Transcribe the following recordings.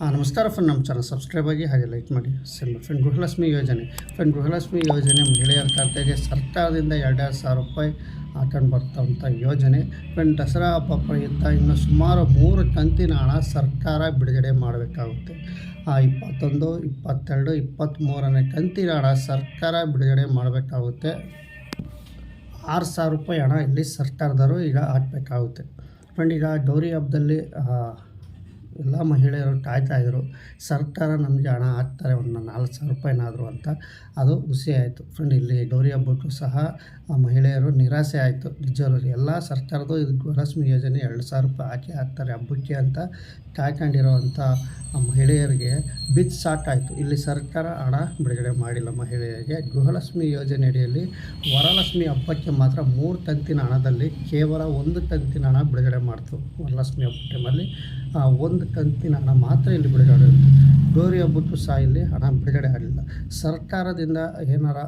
ಹಾಂ ನಮಸ್ಕಾರ ಫ್ರೆಂಡ್ ನಮ್ಮ ಚಾನಲ್ ಸಬ್ಸ್ಕ್ರೈಬ್ ಆಗಿ ಹಾಗೆ ಲೈಕ್ ಮಾಡಿ. ಸರಿ ಫ್ರೆಂಡ್ ಗೃಹಲಕ್ಷ್ಮಿ ಯೋಜನೆ. ಫ್ರೆಂಡ್ ಗೃಹಲಕ್ಷ್ಮಿ ಯೋಜನೆ ಮಹಿಳೆಯರ ಖಾತೆಗೆ ಸರ್ಕಾರದಿಂದ ಎರಡೆರಡು ಸಾವಿರ ರೂಪಾಯಿ ಹಾಕೊಂಡು ಬರ್ತಂಥ ಯೋಜನೆ. ಫ್ರೆಂಡ್ ದಸರಾ ಹಬ್ಬ ಪ್ರಯುಕ್ತ ಇನ್ನು ಸುಮಾರು ಮೂರು ಕಂತಿನ ಹಣ ಸರ್ಕಾರ ಬಿಡುಗಡೆ ಮಾಡಬೇಕಾಗುತ್ತೆ. ಆ, ಇಪ್ಪತ್ತೊಂದು, ಇಪ್ಪತ್ತೆರಡು ಇಪ್ಪತ್ತ್ಮೂರನೇ ಕಂತಿನ ಹಣ ಸರ್ಕಾರ ಬಿಡುಗಡೆ ಮಾಡಬೇಕಾಗುತ್ತೆ. ಆರು ಸಾವಿರ ರೂಪಾಯಿ ಹಣ ಇಲ್ಲಿ ಸರ್ಕಾರದವರು ಈಗ ಹಾಕಬೇಕಾಗುತ್ತೆ. ಫ್ರೆಂಡ್ ಈಗ ಗೌರಿ ಹಬ್ಬದಲ್ಲಿ ಎಲ್ಲ ಮಹಿಳೆಯರು ಕಾಯ್ತಾಯಿದ್ರು ಸರ್ಕಾರ ನಮಗೆ ಹಣ ಹಾಕ್ತಾರೆ, ಒಂದು ನಾಲ್ಕು ಸಾವಿರ ರೂಪಾಯಿನಾದರೂ ಅಂತ. ಅದು ಹುಸಿ ಆಯಿತು. ಫ್ರೆಂಡ್ ಇಲ್ಲಿ ಗೌರಿ ಹಬ್ಬಕ್ಕೂ ಸಹ ಆ ಮಹಿಳೆಯರು ನಿರಾಸೆ ಆಯಿತು. ನಿಜವರು ಎಲ್ಲ ಸರ್ಕಾರದ್ದು ಇದು ಗೃಹಲಕ್ಷ್ಮಿ ಯೋಜನೆ ಎರಡು ಸಾವಿರ ರೂಪಾಯಿ ಹಾಕಿ ಹಾಕ್ತಾರೆ ಹಬ್ಬಕ್ಕೆ ಅಂತ ಕಾಯ್ಕೊಂಡಿರೋವಂಥ ಮಹಿಳೆಯರಿಗೆ ಬಿದ್ದು ಸಾಕಾಯಿತು. ಇಲ್ಲಿ ಸರ್ಕಾರ ಹಣ ಬಿಡುಗಡೆ ಮಾಡಿಲ್ಲ ಮಹಿಳೆಯರಿಗೆ. ಗೃಹಲಕ್ಷ್ಮಿ ಯೋಜನೆ ಅಡಿಯಲ್ಲಿ ವರಲಕ್ಷ್ಮಿ ಹಬ್ಬಕ್ಕೆ ಮಾತ್ರ ಮೂರು ಕಂತಿನ ಹಣದಲ್ಲಿ ಕೇವಲ ಒಂದು ಕಂತಿನ ಹಣ ಬಿಡುಗಡೆ ಮಾಡ್ತು. ವರಲಕ್ಷ್ಮಿ ಹಬ್ಬ ಟೈಮಲ್ಲಿ ಆ ಒಂದು ಕಂತಿನ ಹಣ ಮಾತ್ರ ಇಲ್ಲಿ ಬಿಡುಗಡೆ ಆಗಿರುತ್ತೆ ಗೌರಿ ಹಬ್ಬಕ್ಕೂ ಸಹ ಇಲ್ಲಿ ಹಣ ಬಿಡುಗಡೆ ಆಗಲಿಲ್ಲ ಸರ್ಕಾರದಿಂದ ಏನಾರ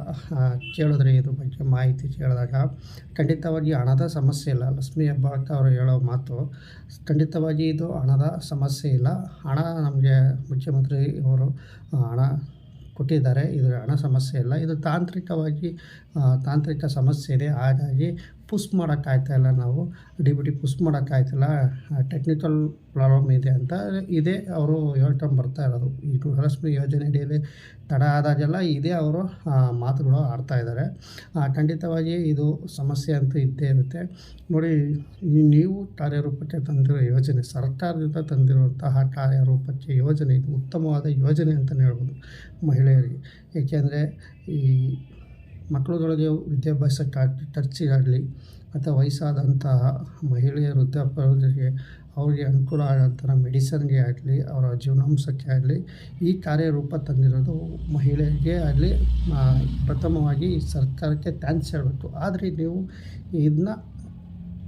ಕೇಳಿದ್ರೆ ಇದ್ರ ಬಗ್ಗೆ ಮಾಹಿತಿ ಕೇಳಿದಾಗ, ಖಂಡಿತವಾಗಿ ಹಣದ ಸಮಸ್ಯೆ ಇಲ್ಲ. ಲಕ್ಷ್ಮಿ ಹೆಬ್ಬಾಳ್ಕ ಅವರು ಹೇಳೋ ಮಾತು, ಖಂಡಿತವಾಗಿ ಇದು ಹಣದ ಸಮಸ್ಯೆ ಇಲ್ಲ. ಹಣ ನಮಗೆ ಮುಖ್ಯಮಂತ್ರಿ ಅವರು ಹಣ ಕೊಟ್ಟಿದ್ದಾರೆ. ಇದು ಹಣ ಸಮಸ್ಯೆ ಇಲ್ಲ. ಇದು ತಾಂತ್ರಿಕವಾಗಿ ತಾಂತ್ರಿಕ ಸಮಸ್ಯೆ ಇದೆ. ಹಾಗಾಗಿ ಪುಷ್ ಮಾಡೋಕ್ಕಾಗ್ತಾ ಇಲ್ಲ ನಾವು? ಡಿ ಬಿ ಟಿ ಪುಷ್ ಮಾಡೋಕ್ಕಾಗ್ತಿಲ್ಲ ಟೆಕ್ನಿಕಲ್ ಪ್ರಾಬ್ಲಮ್ ಇದೆ ಅಂತ ಇದೇ ಅವರು ಹೇಳ್ಕೊಂಡು ಬರ್ತಾ ಇರೋದು. ಈ ಗೃಹಲಕ್ಷ್ಮಿ ಯೋಜನೆ ಅಡಿಯಲ್ಲಿ ತಡ ಆದಾಗೆಲ್ಲ ಇದೇ ಅವರು ಮಾತುಗಳು ಆಡ್ತಾ ಇದ್ದಾರೆ. ಖಂಡಿತವಾಗಿ ಇದು ಸಮಸ್ಯೆ ಅಂತೂ ಇದ್ದೇ ಇರುತ್ತೆ. ನೋಡಿ ನೀವು ಕಾರ್ಯರೂಪಕ್ಕೆ ತಂದಿರೋ ಯೋಜನೆ, ಸರ್ಕಾರದಿಂದ ತಂದಿರುವಂತಹ ಕಾರ್ಯರೂಪಕ್ಕೆ ಯೋಜನೆ, ಇದು ಉತ್ತಮವಾದ ಯೋಜನೆ ಅಂತಲೇ ಹೇಳ್ಬೋದು ಮಹಿಳೆಯರಿಗೆ. ಏಕೆಂದರೆ ಈ ಮಕ್ಕಳುಗಳಿಗೆ ವಿದ್ಯಾಭ್ಯಾಸಕ್ಕಾಗಲಿ ಖರ್ಚಿಗಾಗಲಿ ಅಥವಾ ವಯಸ್ಸಾದಂತಹ ಮಹಿಳೆಯ ವೃದ್ಧಾಪ್ಯರಿಗೆ ಅವರಿಗೆ ಅನುಕೂಲ ಆಗೋಂಥ ಮೆಡಿಸನ್ಗೆ ಆಗಲಿ, ಅವರ ಜೀವನಾಂಶಕ್ಕೆ ಆಗಲಿ, ಈ ಕಾರ್ಯರೂಪ ತಂದಿರೋದು ಮಹಿಳೆಯರಿಗೆ ಆಗಲಿ ಪ್ರಥಮವಾಗಿ ಸರ್ಕಾರಕ್ಕೆ ಥ್ಯಾಂಕ್ಸ್ ಹೇಳಬೇಕು. ಆದರೆ ನೀವು ಇದನ್ನ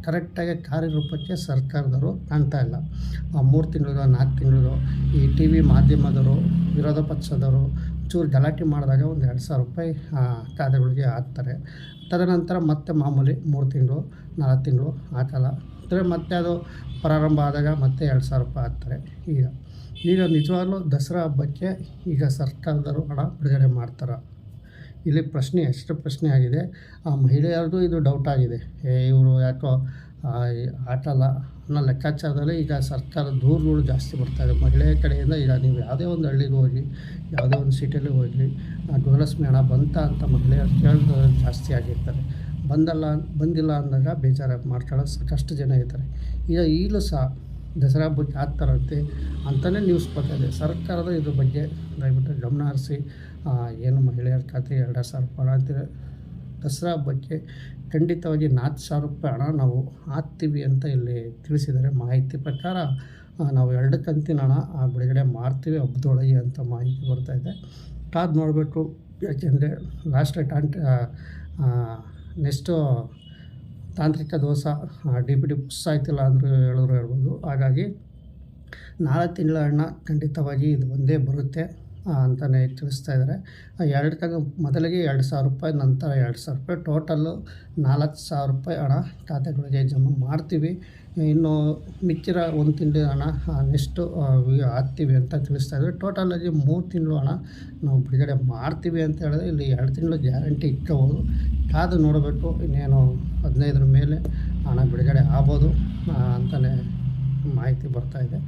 ಕರೆಕ್ಟಾಗಿ ಕಾರ್ಯರೂಪಕ್ಕೆ ಸರ್ಕಾರದವರು ಕಾಣ್ತಾ ಇಲ್ಲ. ಮೂರು ತಿಂಗಳಿಗೋ, ನಾಲ್ಕು ತಿಂಗಳಿಗೋ ಈ ಟಿ ವಿ ಮಾಧ್ಯಮದವರು, ವಿರೋಧ ಪಕ್ಷದವರು ಚೂರು ಗಲಾಟೆ ಮಾಡಿದಾಗ ಒಂದು ಎರಡು ಸಾವಿರ ರೂಪಾಯಿ ತಾತಗಳಿಗೆ ಹಾಕ್ತಾರೆ. ತದನಂತರ ಮತ್ತೆ ಮಾಮೂಲಿ ಮೂರು ತಿಂಗಳು, ನಾಲ್ಕು ತಿಂಗಳು ಹಾಕಲ್ಲ. ಅಂದರೆ ಮತ್ತೆ ಅದು ಪ್ರಾರಂಭ ಆದಾಗ ಮತ್ತೆ ಎರಡು ಸಾವಿರ ರೂಪಾಯಿ ಹಾಕ್ತಾರೆ. ಈಗ ಈಗ ನಿಜವಾಗ್ಲೂ ದಸರಾ ಹಬ್ಬಕ್ಕೆ ಈಗ ಸರ್ಕಾರದವರು ಹಣ ಬಿಡುಗಡೆ ಮಾಡ್ತಾರೆ? ಇಲ್ಲಿ ಪ್ರಶ್ನೆ ಎಷ್ಟು ಪ್ರಶ್ನೆ ಆಗಿದೆ. ಆ ಮಹಿಳೆಯರದು ಇದು ಡೌಟ್ ಆಗಿದೆ. ಏ, ಇವರು ಯಾಕೋ ಆಟಲ್ಲ ಅನ್ನೋ ಲೆಕ್ಕಾಚಾರದಲ್ಲಿ ಈಗ ಸರ್ಕಾರ ದೂರುಗಳು ಜಾಸ್ತಿ ಬರ್ತಾಯಿದೆ ಮಹಿಳೆಯ ಕಡೆಯಿಂದ ಈಗ ನೀವು ಯಾವುದೇ ಒಂದು ಹಳ್ಳಿಗೆ ಹೋಗಿ, ಯಾವುದೇ ಒಂದು ಸಿಟಿಯಲ್ಲಿ ಹೋಗಲಿ ಗೃಹಲಕ್ಷ್ಮಿ ಹಣ ಬಂತ ಅಂತ ಮಹಿಳೆಯರು ಕೇಳಿದ ಜಾಸ್ತಿ ಆಗಿರ್ತಾರೆ. ಬಂದಲ್ಲ, ಬಂದಿಲ್ಲ ಅಂದಾಗ ಬೇಜಾರು ಮಾಡ್ಕೊಳ್ಳೋ ಸಾಕಷ್ಟು ಜನ ಇರ್ತಾರೆ. ಈಗ ಈಗಲೂ ಸಹ ದಸರಾ ಹಬ್ಬ ಆಗ್ತಾರಂತೆ ಅಂತಲೇ ನ್ಯೂಸ್ ಬರ್ತಾಯಿದೆ ಸರ್ಕಾರದ ಇದ್ರ ಬಗ್ಗೆ ದಯವಿಟ್ಟು ಗಮನ ಹರಿಸಿ. ಏನು ಮಹಿಳೆಯರ ಖಾತೆ ಎರಡು ಸಾವಿರ ರೂಪಾಯಿ ಅಂತಿದೆ ದಸರಾ ಹಬ್ಬಕ್ಕೆ ಖಂಡಿತವಾಗಿ ನಾಲ್ಕು ಸಾವಿರ ರೂಪಾಯಿ ಹಣ ನಾವು ಹಾಕ್ತೀವಿ ಅಂತ ಇಲ್ಲಿ ತಿಳಿಸಿದ್ದಾರೆ. ಮಾಹಿತಿ ಪ್ರಕಾರ ನಾವು ಎರಡು ಕಂತಿನ ಹಣ ಆ, ಬಿಡುಗಡೆ ಮಾಡ್ತೀವಿ ಹಬ್ಬದೊಳಗೆ ಅಂತ ಮಾಹಿತಿ ಬರ್ತಾ ಇದೆ. ಕಾದು ನೋಡಬೇಕು ಯಾಕೆಂದರೆ ಲಾಸ್ಟ್ ಟಾಂಟ್ ನೆಕ್ಸ್ಟು ತಾಂತ್ರಿಕ ದೋಷ ಡಿ ಪಿ ಡಿ ಪುಸ್ ಆಯ್ತಿಲ್ಲ ಅಂದರೂ ಹೇಳಿದ್ರು ಹೇಳ್ಬೋದು. ಹಾಗಾಗಿ ನಾಲ್ಕು ತಿಂಗಳ ಹಣ ಖಂಡಿತವಾಗಿ ಇದು ಒಂದೇ ಬರುತ್ತೆ. ಅಂತಲೇ ತಿಳಿಸ್ತಾ ಇದ್ದಾರೆ. ಎರಡು ತಗ ಮೊದಲಿಗೆ ಎರಡು ಸಾವಿರ ರೂಪಾಯಿ, ನಂತರ ಎರಡು ಸಾವಿರ ರೂಪಾಯಿ. ಟೋಟಲ್ಲು ನಾಲ್ಕು ಸಾವಿರ ರೂಪಾಯಿ ಹಣ ಖಾತೆಗಳಿಗೆ ಜಮಾ ಮಾಡ್ತೀವಿ. ಇನ್ನು ಮಿಕ್ಕಿರ ಒಂದು ತಿಂಡಿ ಹಣ ನೆಕ್ಸ್ಟು ಹಾಕ್ತೀವಿ ಅಂತ ತಿಳಿಸ್ತಾ ಇದ್ದಾರೆ. ಟೋಟಲಾಗಿ ಮೂರು ತಿಂಗಳು ಹಣ ನಾವು ಬಿಡುಗಡೆ ಮಾಡ್ತೀವಿ ಅಂತ ಹೇಳಿದ್ರೆ ಇಲ್ಲಿ ಎರಡು ತಿಂಗಳು ಗ್ಯಾರಂಟಿ ಇಟ್ಕೋಬೋದು. ಕಾದು ನೋಡಬೇಕು, ಇನ್ನೇನು ಹದಿನೈದರ ಮೇಲೆ ಹಣ ಬಿಡುಗಡೆ ಆಗ್ಬೋದು ಅಂತಲೇ ಮಾಹಿತಿ ಬರ್ತಾ ಇದೆ.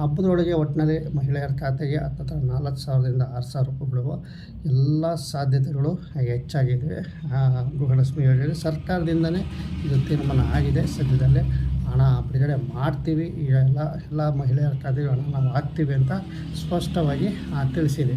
ಹಬ್ಬದೊಳಗೆ ಒಟ್ಟಿನಲ್ಲಿ ಮಹಿಳೆಯರ ಖಾತೆಗೆ ಹತ್ತತ್ರ ನಾಲ್ಕು ಸಾವಿರದಿಂದ ಆರು ಸಾವಿರ ರೂಪಾಯಿ ಬೀಳುವ ಎಲ್ಲ ಸಾಧ್ಯತೆಗಳು ಹೆಚ್ಚಾಗಿದೆ. ಗೃಹಲಕ್ಷ್ಮಿ ಯೋಜನೆ ಸರ್ಕಾರದಿಂದನೇ ಇದು ತೀರ್ಮಾನ ಆಗಿದೆ. ಸದ್ಯದಲ್ಲೇ ಹಣ ಬಿಡುಗಡೆ ಮಾಡ್ತೀವಿ. ಈಗ ಎಲ್ಲ ಎಲ್ಲ ಮಹಿಳೆಯರ ಖಾತೆಗೆ ಹಣ ನಾವು ಹಾಕ್ತೀವಿ ಅಂತ ಸ್ಪಷ್ಟವಾಗಿ ತಿಳಿಸಿದೆ.